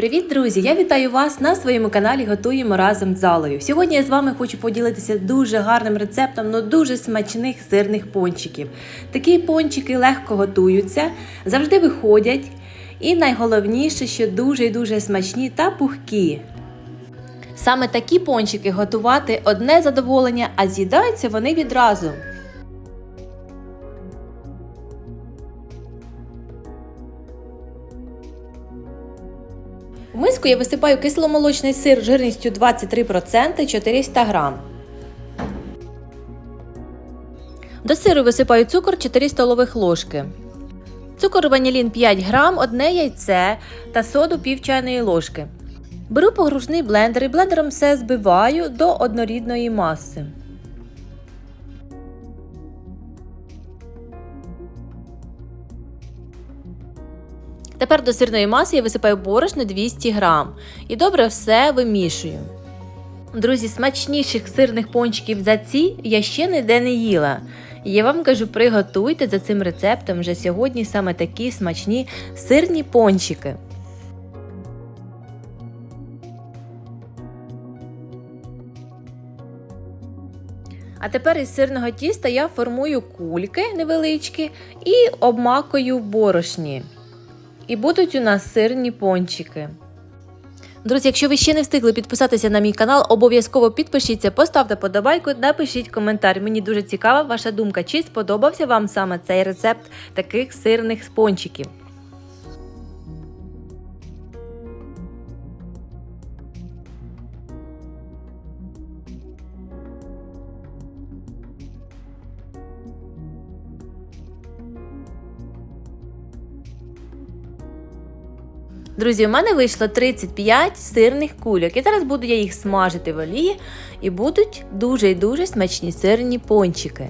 Привіт, друзі! Я вітаю вас на своєму каналі Готуємо разом з залою. Сьогодні я з вами хочу поділитися дуже гарним рецептом, ну дуже смачних сирних пончиків. Такі пончики легко готуються, завжди виходять. І найголовніше, що дуже і дуже смачні та пухкі. Саме такі пончики готувати одне задоволення, а з'їдаються вони відразу. В миску я висипаю кисломолочний сир жирністю 23% 400 г. До сиру висипаю цукор 4 столових ложки. Цукор ванілін 5 г, одне яйце та соду пів чайної ложки. Беру погружний блендер і блендером все збиваю до однорідної маси. Тепер до сирної маси я висипаю борошно 200 г і добре все вимішую. Друзі, смачніших сирних пончиків за ці я ще ніде не їла. Я вам кажу, приготуйте за цим рецептом вже сьогодні саме такі смачні сирні пончики. А тепер із сирного тіста я формую кульки невеличкі і обмакую в борошні. І будуть у нас сирні пончики. Друзі, якщо ви ще не встигли підписатися на мій канал, обов'язково підпишіться, поставте подобайку, напишіть коментар. Мені дуже цікава ваша думка, чи сподобався вам саме цей рецепт таких сирних пончиків. Друзі, у мене вийшло 35 сирних кульок. І зараз буду я їх смажити в олії і будуть дуже і дуже смачні сирні пончики.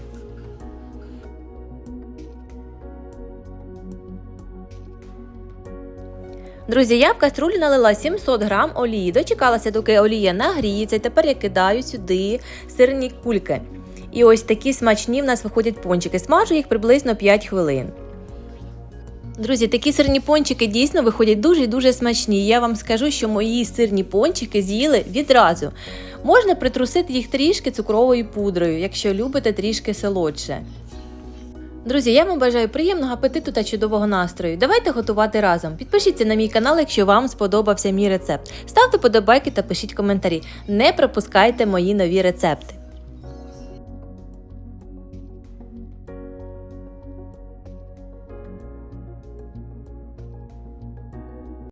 Друзі, я в каструлю налила 700 грам олії, дочекалася, доки олія нагріється, і тепер я кидаю сюди сирні кульки. І ось такі смачні в нас виходять пончики. Смажу їх приблизно 5 хвилин. Друзі, такі сирні пончики дійсно виходять дуже і дуже смачні. Я вам скажу, що мої сирні пончики з'їли відразу. Можна притрусити їх трішки цукровою пудрою, якщо любите трішки солодше. Друзі, я вам бажаю приємного апетиту та чудового настрою. Давайте готувати разом. Підпишіться на мій канал, якщо вам сподобався мій рецепт. Ставте подобайки та пишіть коментарі. Не пропускайте мої нові рецепти.